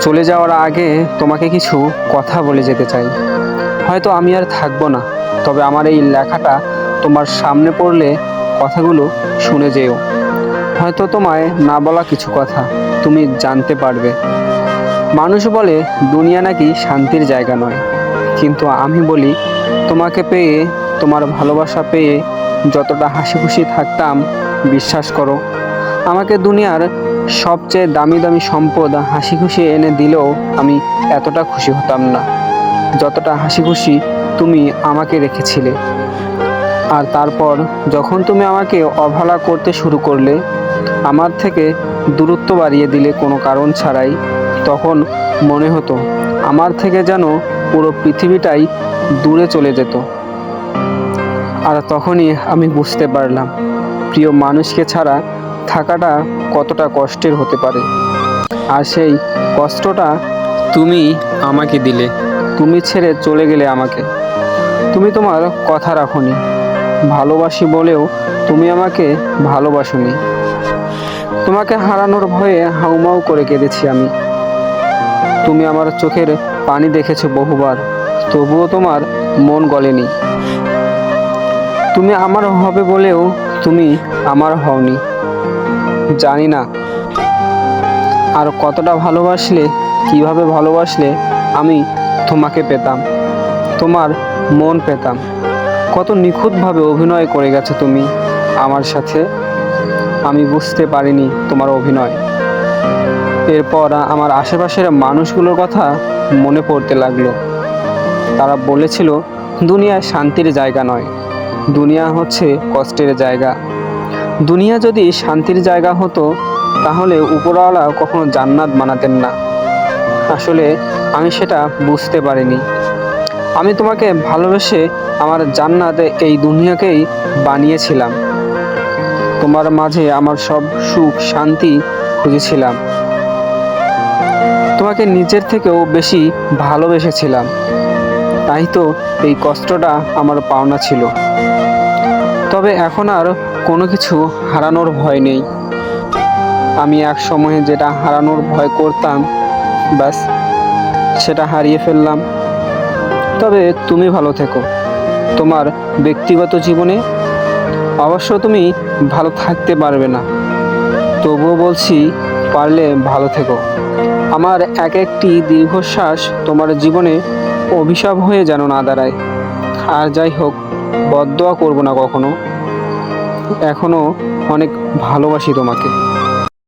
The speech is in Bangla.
চলে যাওয়ার আগে তোমাকে কিছু কথা বলে যেতে চাই। হয়তো আমি আর থাকব না, তবে আমার এই লেখাটা তোমার সামনে পড়লে কথাগুলো শুনে যেও। হয়তো তোমায় না বলা কিছু কথা তুমি জানতে পারবে। মানুষ বলে, দুনিয়া নাকি শান্তির জায়গা নয়। কিন্তু আমি বলি, তোমাকে পেয়ে, তোমার ভালোবাসা পেয়ে যতটা হাসি খুশি থাকতাম, বিশ্বাস করো, আমাকে দুনিয়ার সবচেয়ে দামি দামি সম্পদ হাসি খুশি এনে দিলেও আমি এতটা খুশি হতাম না। যতটা হাসি খুশি তুমি আমাকে রেখেছিলে। আর তারপর যখন তুমি আমাকে অবহেলা করতে শুরু করলে, আমার থেকে দূরত্ব বাড়িয়ে দিলে কোনো কারণ ছাড়াই, তখন মনে হতো আমার থেকে যেন পুরো পৃথিবীটাই দূরে চলে যেত। আর তখনই আমি বুঝতে পারলাম, প্রিয় মানুষকে ছাড়া থাকাটা কতটা কষ্টের হতে পারে? আর সেই কষ্টটা তুমি আমাকে দিলে। তুমি ছেড়ে চলে গেলে আমাকে। তুমি তোমার কথা রাখোনি। ভালোবাসি বলেও তুমি আমাকে ভালোবাসোনি। তোমাকে হারানোর ভয়ে হাউমাউ করে কেঁদেছি আমি। তুমি আমার চোখের পানি দেখেছ বহুবার, তবুও তোমার মন গলেনি। তুমি আমার হবে বলেও তুমি আমার হওনি। জানি না। আর কতটা ভালোবাসলে, কীভাবে ভালোবাসলে আমি তোমাকে পেতাম, তোমার মন পেতাম। কত নিখুঁতভাবে অভিনয় করে গেছো তুমি আমার সাথে। আমি বুঝতে পারিনি তোমার অভিনয়। এরপর আমার আশেপাশের মানুষগুলোর কথা মনে পড়তে লাগল। তারা বলেছিল দুনিয়া শান্তির জায়গা নয়। দুনিয়া হচ্ছে কষ্টের জায়গা। দুনিয়া যদি শান্তির জায়গা হতো, তাহলে উপরওয়ালা কখনো জান্নাত বানাতেন না। আসলে আমি সেটা বুঝতে পারিনি। আমি তোমাকে ভালোবেসে আমার জান্নাতে এই দুনিয়াকেই বানিয়েছিলাম। তোমার মাঝে আমার সব সুখ, শান্তি খুঁজেছিলাম। তোমাকে নিজের থেকেও বেশি ভালোবেসেছিলাম। তাই তো এই কষ্টটা আমার পাওনা ছিল। তবে এখন আর কোনো কিছু হারানোর ভয় নেই। আমি এক সময়ে যেটা হারানোর ভয় করতাম, ব্যাস, সেটা হারিয়ে ফেললাম। তবে তুমি ভালো থেকো। তোমার ব্যক্তিগত জীবনে অবশ্য তুমি ভালো থাকতে পারবে না। তবুও বলছি, পারলে ভালো থেকো। আমার এক একটি দীর্ঘশ্বাস তোমার জীবনে অভিশাপ হয়ে যেন না দাঁড়ায়। আর যাই হোক বদদোয়া করব না কখনো। এখনও অনেক ভালোবাসি তোমাকে।